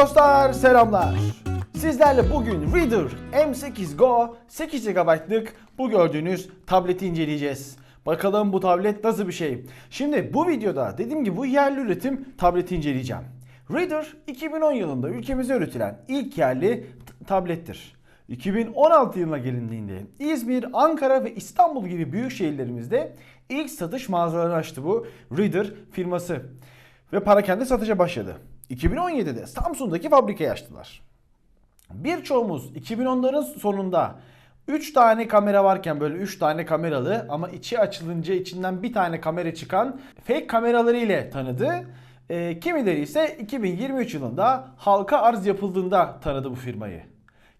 Dostlar selamlar. Sizlerle bugün Reader M8 Go 8 GB'lık bu gördüğünüz tableti inceleyeceğiz. Bakalım bu tablet nasıl bir şey. Şimdi bu videoda dediğim gibi bu yerli üretim tableti inceleyeceğim. Reader 2010 yılında ülkemizde üretilen ilk yerli tablettir. 2016 yılına gelindiğinde İzmir, Ankara ve İstanbul gibi büyük şehirlerimizde ilk satış mağazalarını açtı bu Reader firması. Ve parakende satışa başladı. 2017'de Samsun'daki fabrikayı açtılar. Birçoğumuz 2010'ların sonunda 3 tane kamera varken böyle 3 tane kameralı ama içi açılınca içinden bir tane kamera çıkan fake kameraları ile tanıdı. Ee, kimileri ise 2023 yılında halka arz yapıldığında tanıdı bu firmayı.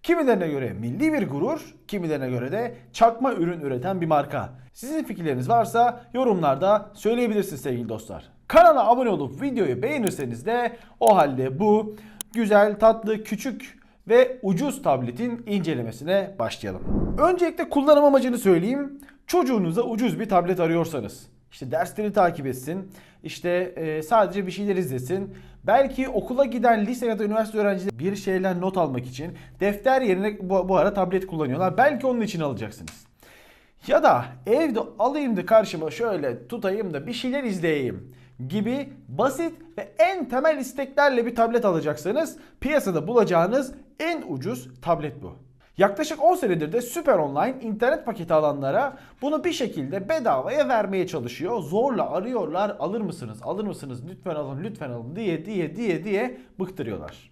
Kimilerine göre milli bir gurur, kimilerine göre de çakma ürün üreten bir marka. Sizin fikirleriniz varsa yorumlarda söyleyebilirsiniz sevgili dostlar. Kanala abone olup videoyu beğenirseniz de o halde bu güzel, tatlı, küçük ve ucuz tabletin incelemesine başlayalım. Öncelikle kullanım amacını söyleyeyim. Çocuğunuza ucuz bir tablet arıyorsanız, işte dersleri takip etsin, işte e, sadece bir şeyler izlesin. Belki okula giden lise ya da üniversite öğrencileri bir şeyler not almak için defter yerine bu, bu ara tablet kullanıyorlar. Belki onun için alacaksınız. Ya da evde alayım da karşıma şöyle tutayım da bir şeyler izleyeyim gibi basit ve en temel isteklerle bir tablet alacaksanız piyasada bulacağınız en ucuz tablet bu. Yaklaşık 10 senedir de Süper Online internet paketi alanlara bunu bir şekilde bedavaya vermeye çalışıyor. Zorla arıyorlar alır mısınız alır mısınız lütfen alın lütfen alın diye diye diye diye bıktırıyorlar.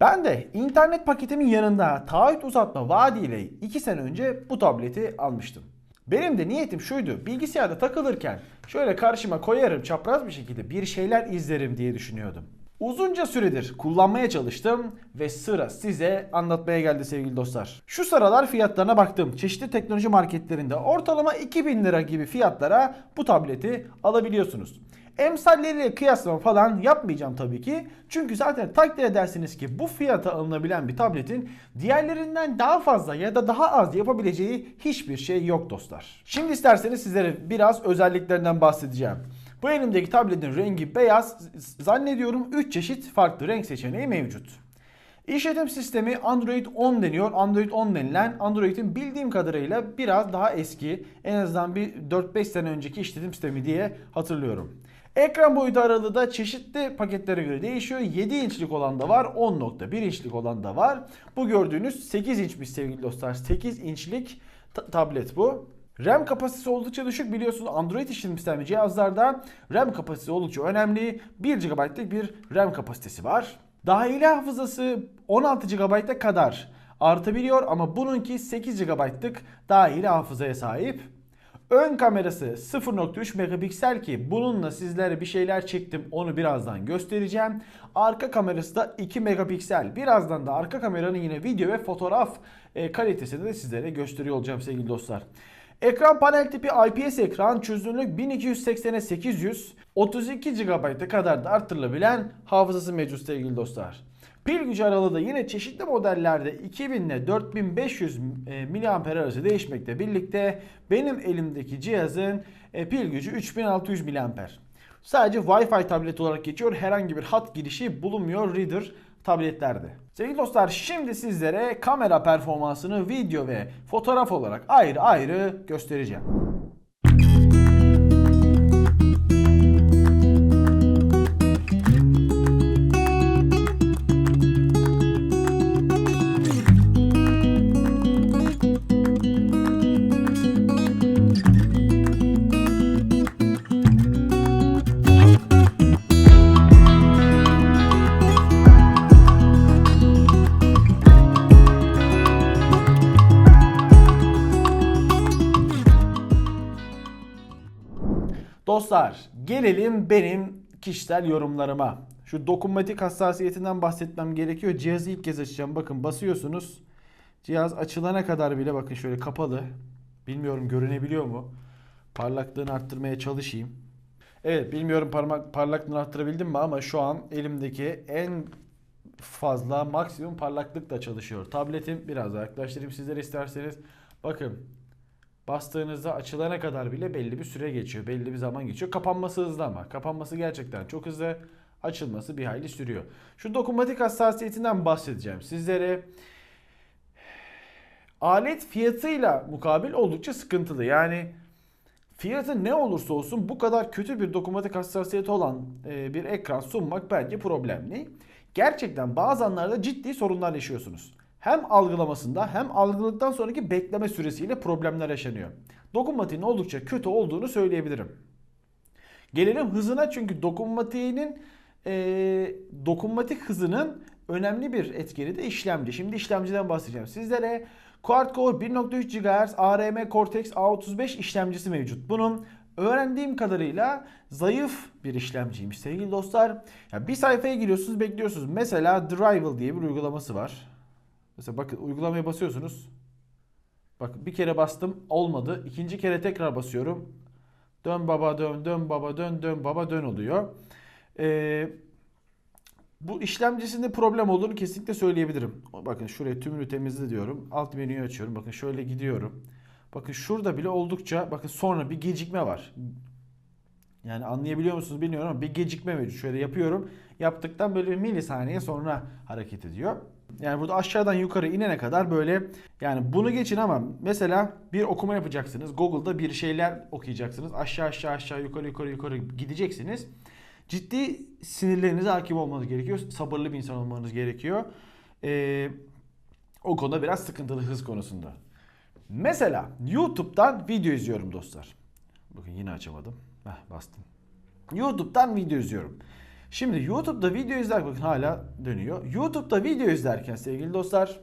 Ben de internet paketimin yanında taahhüt uzatma vaadiyle 2 sene önce bu tableti almıştım. Benim de niyetim şuydu. Bilgisayarda takılırken şöyle karşıma koyarım çapraz bir şekilde bir şeyler izlerim diye düşünüyordum. Uzunca süredir kullanmaya çalıştım ve sıra size anlatmaya geldi sevgili dostlar. Şu sıralar fiyatlarına baktım. Çeşitli teknoloji marketlerinde ortalama 2000 lira gibi fiyatlara bu tableti alabiliyorsunuz. Emsalleriyle kıyaslama falan yapmayacağım tabii ki. Çünkü zaten takdir edersiniz ki bu fiyata alınabilen bir tabletin diğerlerinden daha fazla ya da daha az yapabileceği hiçbir şey yok dostlar. Şimdi isterseniz sizlere biraz özelliklerinden bahsedeceğim. Bu elimdeki tabletin rengi beyaz. Zannediyorum 3 çeşit farklı renk seçeneği mevcut. İşletim sistemi Android 10 deniyor. Android 10 denilen Android'in bildiğim kadarıyla biraz daha eski. En azından bir 4-5 sene önceki işletim sistemi diye hatırlıyorum. Ekran boyutu aralığı da çeşitli paketlere göre değişiyor. 7 inçlik olan da var, 10.1 inçlik olan da var. Bu gördüğünüz 8 inçmiş sevgili dostlar. 8 inçlik ta- tablet bu. RAM kapasitesi oldukça düşük biliyorsunuz Android sistemi cihazlarda RAM kapasitesi oldukça önemli. 1 GB'lık bir RAM kapasitesi var. Dahili hafızası 16 GB'a kadar artabiliyor ama bununki 8 GB'lık dahili hafızaya sahip. Ön kamerası 0.3 megapiksel ki bununla sizlere bir şeyler çektim onu birazdan göstereceğim. Arka kamerası da 2 megapiksel. Birazdan da arka kameranın yine video ve fotoğraf e, kalitesini de sizlere gösteriyor olacağım sevgili dostlar. Ekran panel tipi IPS ekran çözünürlük 1280'e 800 32 GB'a kadar da arttırılabilen hafızası mevcut sevgili dostlar. Pil gücü aralığı da yine çeşitli modellerde 2000 ile 4500 mAh arası değişmekle birlikte benim elimdeki cihazın e, pil gücü 3600 mAh. Sadece Wi-Fi tablet olarak geçiyor. Herhangi bir hat girişi bulunmuyor Reader tabletlerde. Sevgili dostlar şimdi sizlere kamera performansını video ve fotoğraf olarak ayrı ayrı göstereceğim. Dostlar gelelim benim kişisel yorumlarıma. Şu dokunmatik hassasiyetinden bahsetmem gerekiyor. Cihazı ilk kez açacağım. Bakın basıyorsunuz. Cihaz açılana kadar bile bakın şöyle kapalı. Bilmiyorum görünebiliyor mu? Parlaklığını arttırmaya çalışayım. Evet bilmiyorum parmak parlaklığını arttırabildim mi ama şu an elimdeki en fazla maksimum parlaklıkla çalışıyor. Tabletim biraz daha yaklaştırayım sizlere isterseniz. Bakın Bastığınızda açılana kadar bile belli bir süre geçiyor. Belli bir zaman geçiyor. Kapanması hızlı ama. Kapanması gerçekten çok hızlı. açılması bir hayli sürüyor. Şu dokunmatik hassasiyetinden bahsedeceğim sizlere. Alet fiyatıyla mukabil oldukça sıkıntılı. Yani fiyatı ne olursa olsun bu kadar kötü bir dokunmatik hassasiyeti olan e, bir ekran sunmak bence problemli. Gerçekten bazı anlarda ciddi sorunlar yaşıyorsunuz. Hem algılamasında hem algıladıktan sonraki bekleme süresiyle problemler yaşanıyor. Dokunmatiğin oldukça kötü olduğunu söyleyebilirim. Gelelim hızına çünkü dokunmatiğinin e, dokunmatik hızının önemli bir etkeni de işlemci. Şimdi işlemciden bahsedeceğim. Sizlere Quad-Core 1.3 GHz ARM Cortex A35 işlemcisi mevcut. Bunun öğrendiğim kadarıyla zayıf bir işlemciymiş sevgili dostlar. Ya bir sayfaya giriyorsunuz bekliyorsunuz. Mesela Drival diye bir uygulaması var. Mesela bakın uygulamaya basıyorsunuz. Bak bir kere bastım olmadı. İkinci kere tekrar basıyorum. Dön baba dön dön baba dön dön baba dön oluyor. Ee, bu işlemcisinde problem olduğunu kesinlikle söyleyebilirim. Bakın şuraya tümünü temizle diyorum. Alt menüyü açıyorum. Bakın şöyle gidiyorum. Bakın şurada bile oldukça bakın sonra bir gecikme var. Yani anlayabiliyor musunuz bilmiyorum ama bir gecikme mevcut. Şöyle yapıyorum. Yaptıktan böyle bir milisaniye sonra hareket ediyor. Yani burada aşağıdan yukarı inene kadar böyle yani bunu geçin ama mesela bir okuma yapacaksınız. Google'da bir şeyler okuyacaksınız. Aşağı aşağı aşağı yukarı yukarı yukarı gideceksiniz. Ciddi sinirlerinize hakim olmanız gerekiyor. Sabırlı bir insan olmanız gerekiyor. Ee, o konuda biraz sıkıntılı hız konusunda. Mesela YouTube'dan video izliyorum dostlar. Bakın yine açamadım. Heh, bastım. YouTube'dan video izliyorum. Şimdi YouTube'da video izlerken bakın hala dönüyor. YouTube'da video izlerken sevgili dostlar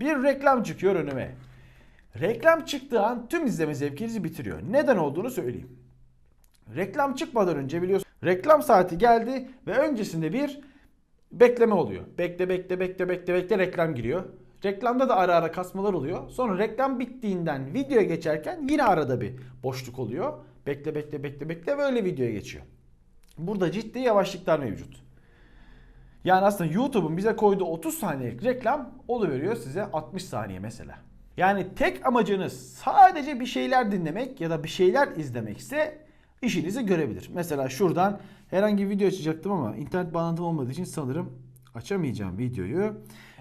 bir reklam çıkıyor önüme. Reklam çıktığı an tüm izleme zevkinizi bitiriyor. Neden olduğunu söyleyeyim. Reklam çıkmadan önce biliyorsunuz reklam saati geldi ve öncesinde bir bekleme oluyor. Bekle bekle bekle bekle bekle reklam giriyor. Reklamda da ara ara kasmalar oluyor. Sonra reklam bittiğinden videoya geçerken yine arada bir boşluk oluyor. Bekle bekle bekle bekle böyle videoya geçiyor. Burada ciddi yavaşlıklar mevcut. Yani aslında YouTube'un bize koyduğu 30 saniyelik reklam oluveriyor size 60 saniye mesela. Yani tek amacınız sadece bir şeyler dinlemek ya da bir şeyler izlemekse işinizi görebilir. Mesela şuradan herhangi bir video açacaktım ama internet bağlantım olmadığı için sanırım açamayacağım videoyu.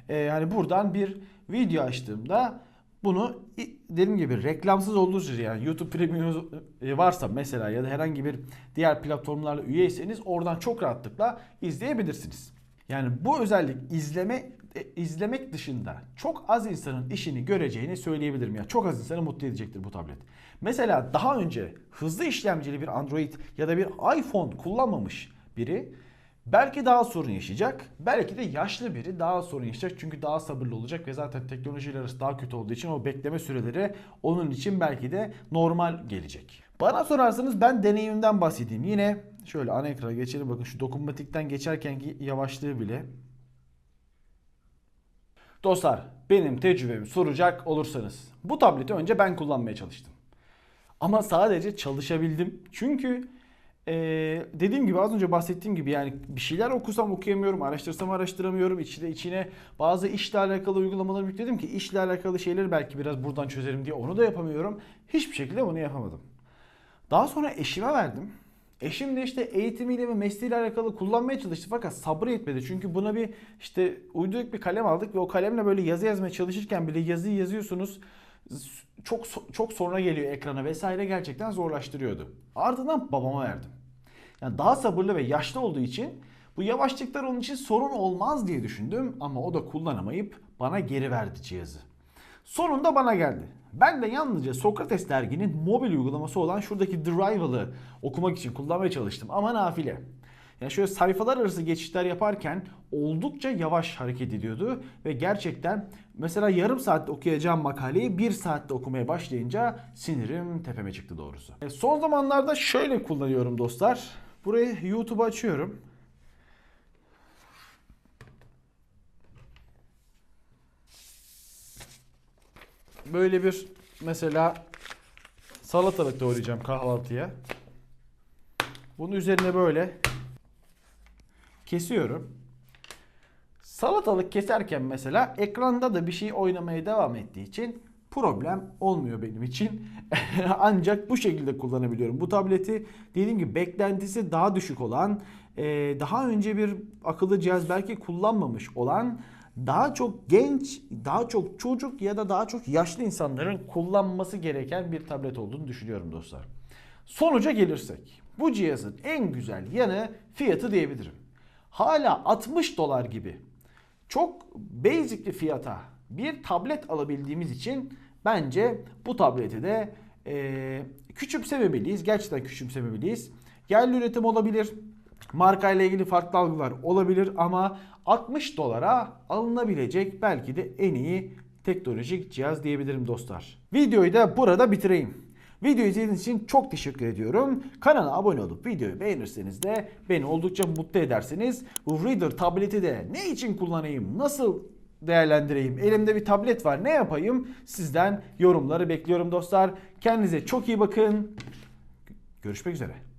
Ee, yani buradan bir video açtığımda bunu dediğim gibi reklamsız olduğu sürece yani YouTube Premium varsa mesela ya da herhangi bir diğer platformlarla üyeyseniz oradan çok rahatlıkla izleyebilirsiniz. Yani bu özellik izleme e, izlemek dışında çok az insanın işini göreceğini söyleyebilirim ya. Çok az insanı mutlu edecektir bu tablet. Mesela daha önce hızlı işlemcili bir Android ya da bir iPhone kullanmamış biri Belki daha sorun yaşayacak. Belki de yaşlı biri daha sorun yaşayacak. Çünkü daha sabırlı olacak ve zaten teknolojiyle arası daha kötü olduğu için o bekleme süreleri onun için belki de normal gelecek. Bana sorarsanız ben deneyimimden bahsedeyim. Yine şöyle ana ekrana geçelim. Bakın şu dokunmatikten geçerkenki yavaşlığı bile. Dostlar benim tecrübemi soracak olursanız bu tableti önce ben kullanmaya çalıştım. Ama sadece çalışabildim. Çünkü ee, dediğim gibi az önce bahsettiğim gibi yani bir şeyler okusam okuyamıyorum, araştırsam araştıramıyorum. İçine içine bazı işle alakalı uygulamaları yükledim ki işle alakalı şeyleri belki biraz buradan çözerim diye onu da yapamıyorum. Hiçbir şekilde bunu yapamadım. Daha sonra eşime verdim. Eşim de işte eğitimiyle ve mesleğiyle alakalı kullanmaya çalıştı fakat sabrı yetmedi. Çünkü buna bir işte uyduruk bir kalem aldık ve o kalemle böyle yazı yazmaya çalışırken bile yazıyı yazıyorsunuz çok çok sonra geliyor ekrana vesaire gerçekten zorlaştırıyordu. Ardından babama verdim. Yani daha sabırlı ve yaşlı olduğu için bu yavaşlıklar onun için sorun olmaz diye düşündüm ama o da kullanamayıp bana geri verdi cihazı. Sonunda bana geldi. Ben de yalnızca Sokrates derginin mobil uygulaması olan şuradaki Drival'ı okumak için kullanmaya çalıştım ama nafile. Yani şöyle sayfalar arası geçişler yaparken oldukça yavaş hareket ediyordu ve gerçekten mesela yarım saatte okuyacağım makaleyi bir saatte okumaya başlayınca sinirim tepeme çıktı doğrusu. E, son zamanlarda şöyle kullanıyorum dostlar. Burayı YouTube açıyorum. Böyle bir mesela salatalık doğrayacağım kahvaltıya. Bunun üzerine böyle kesiyorum. Salatalık keserken mesela ekranda da bir şey oynamaya devam ettiği için problem olmuyor benim için. Ancak bu şekilde kullanabiliyorum. Bu tableti dediğim gibi beklentisi daha düşük olan, e, daha önce bir akıllı cihaz belki kullanmamış olan, daha çok genç, daha çok çocuk ya da daha çok yaşlı insanların kullanması gereken bir tablet olduğunu düşünüyorum dostlar. Sonuca gelirsek, bu cihazın en güzel yanı fiyatı diyebilirim. Hala 60 dolar gibi çok basic fiyata bir tablet alabildiğimiz için bence bu tableti de e, küçümsememeliyiz. Gerçekten küçümsememeliyiz. Yerli üretim olabilir. Marka ile ilgili farklı algılar olabilir ama 60 dolara alınabilecek belki de en iyi teknolojik cihaz diyebilirim dostlar. Videoyu da burada bitireyim. Video izlediğiniz için çok teşekkür ediyorum. Kanala abone olup videoyu beğenirseniz de beni oldukça mutlu edersiniz. Bu Reader tableti de ne için kullanayım, nasıl değerlendireyim, elimde bir tablet var ne yapayım sizden yorumları bekliyorum dostlar. Kendinize çok iyi bakın. Görüşmek üzere.